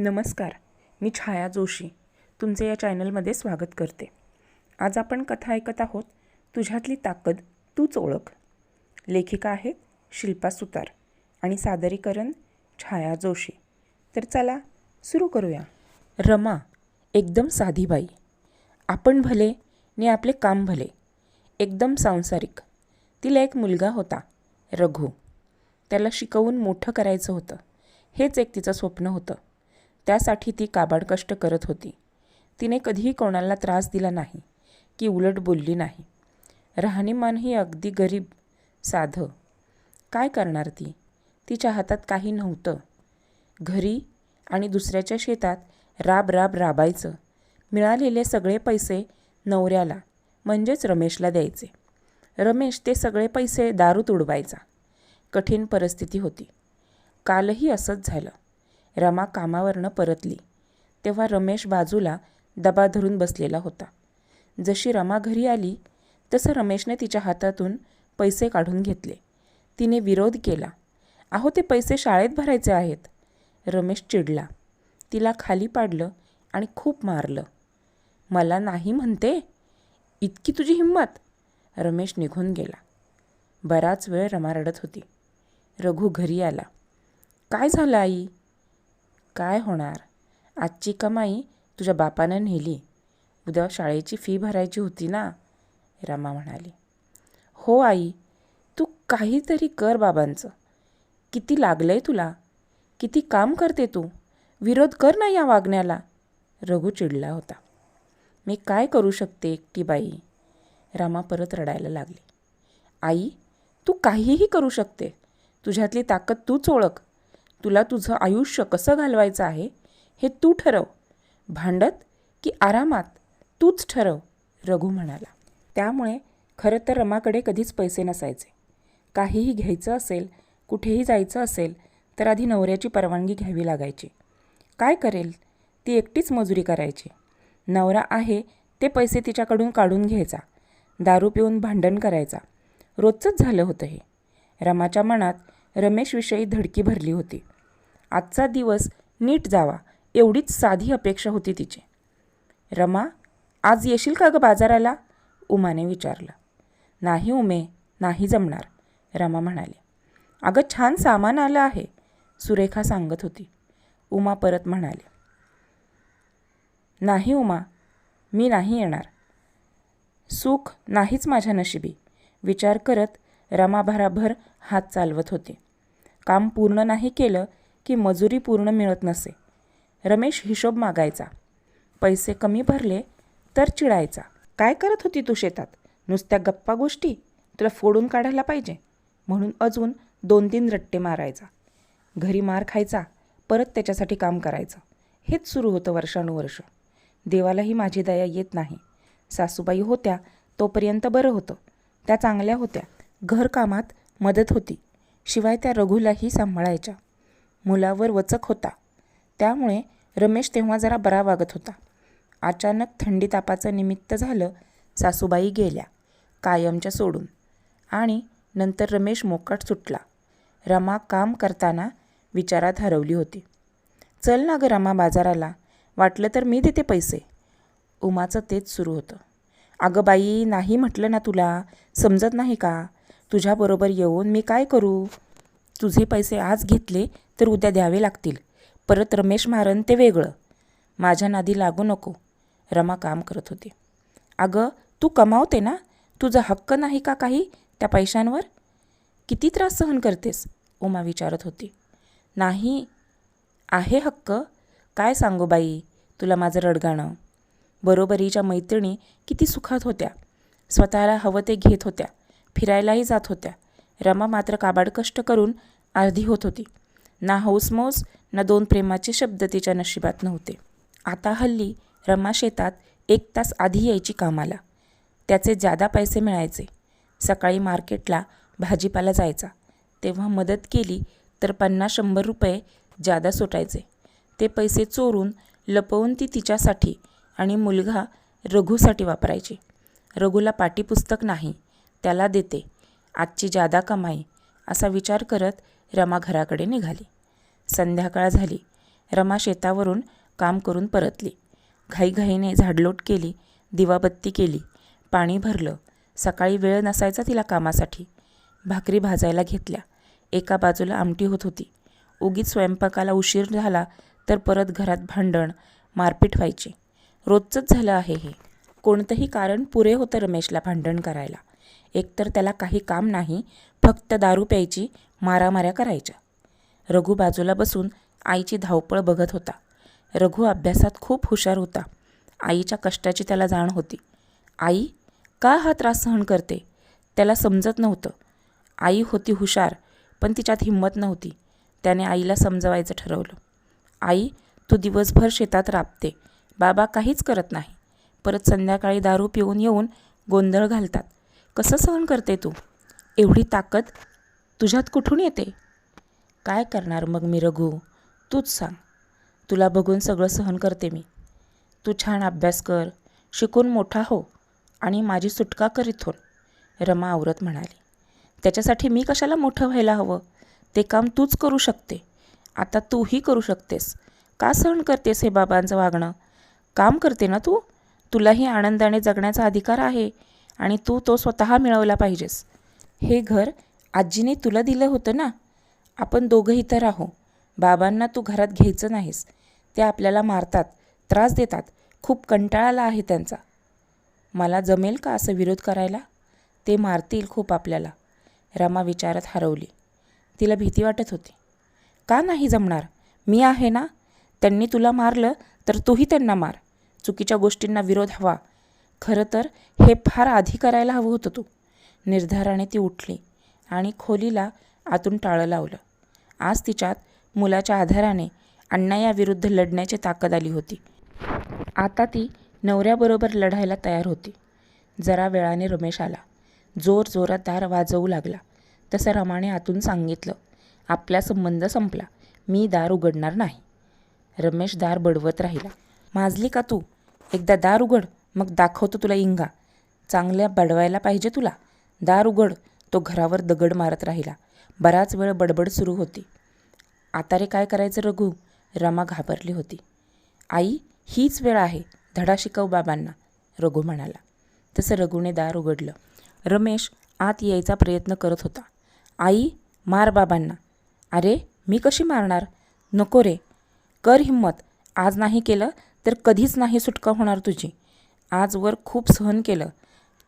नमस्कार मी छाया जोशी. तुमचे या चॅनलमध्ये स्वागत करते. आज आपण कथा ऐकत आहोत तुझ्यातली ताकद तूच ओळख. लेखिका आहेत शिल्पा सुतार आणि सादरीकरण छाया जोशी. तर चला सुरू करूया. रमा एकदम साधी बाई. आपण भले ने आपले काम भले. एकदम सांसारिक. तिला एक मुलगा होता रघु. त्याला शिकवून मोठं करायचं होतं. हेच एक तिचं स्वप्न होतं. त्यासाठी ती काबाड कष्ट करत होती. तिने कधीही कोणाला त्रास दिला नाही की उलट बोलली नाही. राहणीमानही अगदी गरीब साधं. काय करणार ती? तिच्या हातात काही नव्हतं. घरी आणि दुसऱ्याच्या शेतात राब राब राबायचं. मिळालेले सगळे पैसे नवऱ्याला म्हणजेच रमेशला द्यायचे. रमेश ते सगळे पैसे दारूत उडवायचा. कठीण परिस्थिती होती. कालही असंच झालं. रमा कामावरनं परतली. तेव्हा रमेश बाजूला दबा धरून बसलेला होता. जशी रमा घरी आली तसं रमेशने तिच्या हातातून पैसे काढून घेतले. तिने विरोध केला. अहो ते पैसे शाळेत भरायचे आहेत. रमेश चिडला. तिला खाली पाडलं आणि खूप मारलं. मला नाही म्हणते? इतकी तुझी हिंमत? रमेश निघून गेला. बराच वेळ रमा रडत होती. रघु घरी आला. काय झालं आई? काय होणार? आजची कमाई तुझ्या बापानं नेली. उद्या शाळेची फी भरायची होती ना? रमा म्हणाली. हो आई तू काहीतरी कर बाबांचं. किती लागलं आहे तुला? किती काम करते तू? विरोध कर ना या वागण्याला. रघु चिडला होता. मी काय करू शकते एकटी बाई? रमा परत रडायला लागली. आई तू काहीही करू शकते. तुझ्यातली ताकद तूच ओळख. तुला तुझं आयुष्य कसं घालवायचं आहे हे तू ठरव. भांडत की आरामात तूच ठरव रघु म्हणाला. त्यामुळे खरं तर रमाकडे कधीच पैसे नसायचे. काहीही घ्यायचं असेल कुठेही जायचं असेल तर आधी नवऱ्याची परवानगी घ्यावी लागायची. काय करेल? ती एकटीच मजुरी करायची. नवरा आहे ते पैसे तिच्याकडून काढून घ्यायचा. दारू पिऊन भांडण करायचा. रोजचंच झालं होतं हे. रमाच्या मनात रमेशविषयी धडकी भरली होती. आजचा दिवस नीट जावा एवढीच साधी अपेक्षा होती तिची. रमा आज येशील का गं बाजाराला उमाने विचारलं. नाही उमे नाही जमणार रमा म्हणाली. अगं छान सामान आलं आहे सुरेखा सांगत होती. उमा परत म्हणाले. नाही उमा मी नाही येणार. सुख नाहीच माझ्या नशिबी विचार करत रमा भराभर हात चालवत होते. काम पूर्ण नाही केलं की मजुरी पूर्ण मिळत नसे. रमेश हिशोब मागायचा. पैसे कमी भरले तर चिडायचा. काय करत होती तू शेतात? नुसत्या गप्पा गोष्टी? तुला फोडून काढायला पाहिजे. म्हणून अजून दोन तीन रट्टे मारायचा. घरी मार खायचा परत त्याच्यासाठी काम करायचं. हेच सुरू होतं वर्षानुवर्ष. देवालाही माझी दया येत नाही. सासूबाई होत्या तोपर्यंत बरं होतं. त्या चांगल्या होत्या. घरकामात मदत होती. शिवाय त्या रघुलाही सांभाळायच्या. मुलावर वचक होता. त्यामुळे रमेश तेव्हा जरा बरा वागत होता. अचानक थंडी तापाचं निमित्त झालं सासूबाई गेल्या कायमच्या सोडून. आणि नंतर रमेश मोकाट सुटला. रमा काम करताना विचारात हरवली होती. चल ना गं रमा बाजाराला. वाटलं तर मी देते पैसे. उमाचं तेच सुरू होतं. अगं बाई नाही म्हटलं ना तुला. समजत नाही का? तुझ्याबरोबर येऊन मी काय करू? तुझे पैसे आज घेतले तर उद्या द्यावे लागतील. परत रमेश मारन ते वेगळं. माझ्या नादी लागू नको. रमा काम करत होती. अगं तू कमावते ना? तुझा हक्क नाही का काही त्या पैशांवर? किती त्रास सहन करतेस? उमा विचारत होती. नाही. आहे हक्क. काय सांगू बाई? तुला माझं रडगाणं. बरोबरीच्या मैत्रिणी किती सुखात होत्या. स्वतःला हवं ते घेत होत्या. फिरायलाही जात होत्या. रमा मात्र काबाड कष्ट करून अर्धी होत होती. ना हौसमौस ना दोन प्रेमाचे शब्द तिच्या नशिबात नव्हते. आता हल्ली रमा शेतात एक तास आधी यायची कामाला त्याचे जादा पैसे मिळायचे. सकाळी मार्केटला भाजीपाला जायचा. तेव्हा मदत केली तर पन्नास शंभर रुपये जादा सुटायचे. ते पैसे चोरून लपवून ती तिच्यासाठी आणि मुलगा रघूसाठी वापरायची. रघूला पाठीपुस्तक नाही. त्याला देते. आजची जादा कमाई असा विचार करत रमा घराकडे निघाली. संध्याकाळ झाली. रमा शेतावरून काम करून परतली. घाईघाईने झाडलोट केली दिवाबत्ती केली पाणी भरलं. सकाळी वेळ नसायचा तिला कामासाठी. भाकरी भाजायला घेतल्या. एका बाजूला आमटी होत होती. उगीच स्वयंपाकाला उशीर झाला तर परत घरात भांडण मारपीट व्हायची. रोजचंच झालं आहे हे. कोणतंही कारण पुरे होतं रमेशला भांडण करायला. एकतर त्याला काही काम नाही फक्त दारू प्यायची मारामाऱ्या करायच्या. रघु बाजूला बसून आईची धावपळ बघत होता. रघु अभ्यासात खूप हुशार होता. आईच्या कष्टाची त्याला जाण होती. आई का हा त्रास सहन करते? त्याला समजत नव्हतं. आई होती हुशार पण तिच्यात हिंमत नव्हती. त्याने आईला समजवायचं ठरवलं. आई तू दिवसभर शेतात राबते. बाबा काहीच करत नाही. परत संध्याकाळी दारू पिऊन येऊन गोंधळ घालतात. कसं सहन करते तू? एवढी ताकद तुझ्यात कुठून येते? काय करणार मग मी रघु? तूच सांग. तुला बघून सगळं सहन करते मी. तू छान अभ्यास कर. शिकून मोठा हो आणि माझी सुटका कर इथून हो, रमा आवरत म्हणाली. त्याच्यासाठी मी कशाला मोठं व्हायला हवं? ते काम तूच करू शकते. आता तूही करू शकतेस. का सहन करतेस हे बाबांचं वागणं? काम करते ना तू? तुलाही आनंदाने जगण्याचा अधिकार आहे. आणि तू तो स्वतः मिळवला पाहिजेस. हे घर आजीने तुला दिलं होतं ना? आपण दोघं इथं राहू बाबांना तू घरात घ्यायचं नाहीस. ते आपल्याला मारतात त्रास देतात. खूप कंटाळाला आहे त्यांचा. मला जमेल का असं विरोध करायला? ते मारतील खूप आपल्याला. रमा विचारात हरवली. तिला भीती वाटत होती. का नाही जमणार? मी आहे ना? त्यांनी तुला मारलं तर तूही त्यांना मार. चुकीच्या गोष्टींना विरोध हवा. खरं तर हे फार आधी करायला हवं होतं तू. निर्धाराने ती उठली आणि खोलीला आतून टाळं लावलं. आज तिच्यात मुलाच्या आधाराने अन्यायाविरुद्ध लढण्याची ताकद आली होती. आता ती नवऱ्याबरोबर लढायला तयार होती. जरा वेळाने रमेश आला. जोर जोरात दार वाजवू लागला. तसं रमाने आतून सांगितलं आपला संबंध संपला. मी दार उघडणार नाही. रमेश दार बडवत राहिला. माजली का तू? एकदा दार उघड. मग दाखवतो तुला इंगा. चांगल्या बडवायला पाहिजे तुला. दार उघड. तो घरावर दगड मारत राहिला. बराच वेळ बडबड सुरू होती. आता रे काय करायचं रघु? रमा घाबरली होती. आई हीच वेळ आहे. धडा शिकव बाबांना. रघु म्हणाला. तसं रघुने दार उघडलं. रमेश आत यायचा प्रयत्न करत होता. आई मार बाबांना. अरे मी कशी मारणार? नको रे. कर हिंमत. आज नाही केलं तर कधीच नाही सुटका होणार तुझी. आजवर खूप सहन केलं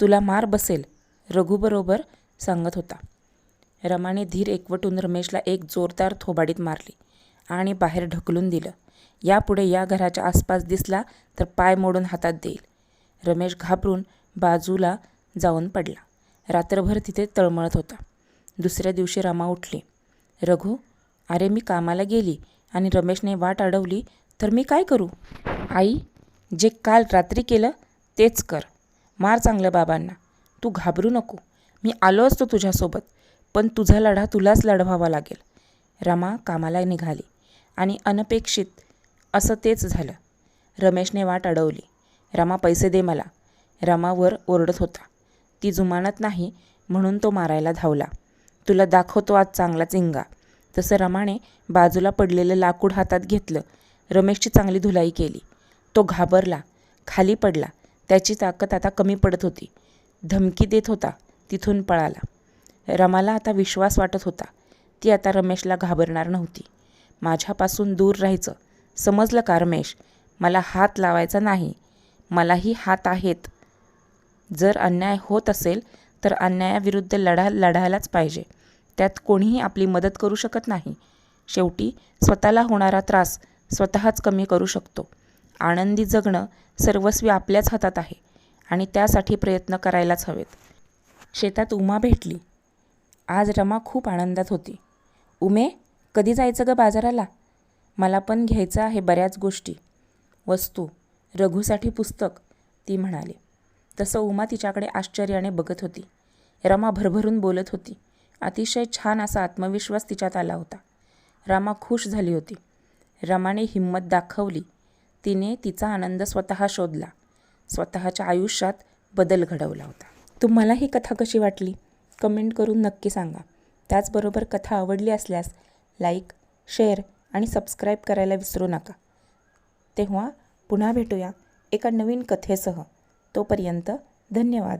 तुला मार बसेल रघुबरोबर सांगत होता. रमाने धीर एकवटून रमेशला एक जोरदार थोबाडीत मारली आणि बाहेर ढकलून दिलं. यापुढे या घराच्या आसपास दिसला तर पाय मोडून हातात देईल. रमेश घाबरून बाजूला जाऊन पडला. रात्रभर तिथे तळमळत होता. दुसऱ्या दिवशी रमा उठली. रघु अरे मी कामाला गेली आणि रमेशने वाट अडवली तर मी काय करू? आई जे काल रात्री केलं तेच कर. मार चांगलं बाबांना. तू घाबरू नको. मी आलो असतो तुझ्यासोबत पण तुझा लढा तुलाच लढवावा लागेल. रमा कामाला निघाली आणि अनपेक्षित असं तेच झालं. रमेशने वाट अडवली. रमा पैसे दे मला. रमावर ओरडत होता. ती जुमानत नाही म्हणून तो मारायला धावला. तुला दाखवतो आज चांगला चिंगा. तसं रमाने बाजूला पडलेलं लाकूड हातात घेतलं. रमेशची चांगली धुलाई केली. तो घाबरला खाली पडला. त्याची ताकद आता कमी पडत होती. धमकी देत होता तिथून पळाला. रमाला आता विश्वास वाटत होता. ती आता रमेशला घाबरणार नव्हती. माझ्यापासून दूर राहायचं. समजलं का रमेश? मला हात लावायचा नाही. मलाही हात आहेत. जर अन्याय होत असेल तर अन्यायाविरुद्ध लढा लढायलाच पाहिजे. त्यात कोणीही आपली मदत करू शकत नाही. शेवटी स्वतःला होणारा त्रास स्वतःच कमी करू शकतो. आनंदी जगणं सर्वस्वी आपल्याच हातात आहे आणि त्यासाठी प्रयत्न करायलाच हवेत. शेतात उमा भेटली. आज रमा खूप आनंदात होती. उमे कधी जायचं ग बाजाराला? मला पण घ्यायचं आहे बऱ्याच गोष्टी. वस्तू रघुसाठी पुस्तक ती म्हणाली. तसं उमा तिच्याकडे आश्चर्याने बघत होती. रमा भरभरून बोलत होती. अतिशय छान असा आत्मविश्वास तिच्यात आला होता. रमा खुश झाली होती. रमाने हिंमत दाखवली. तिने तिचा आनंद स्वतः शोधला. स्वतःच्या आयुष्यात बदल घडवला होता. तुम्हाला ही कथा कशी वाटली? कमेंट करून नक्की सांगा. त्याचबरोबर कथा आवडली असल्यास लाईक शेअर आणि सबस्क्राईब करायला विसरू नका. तेव्हा पुन्हा भेटूया एका नवीन कथेसह. तोपर्यंत धन्यवाद.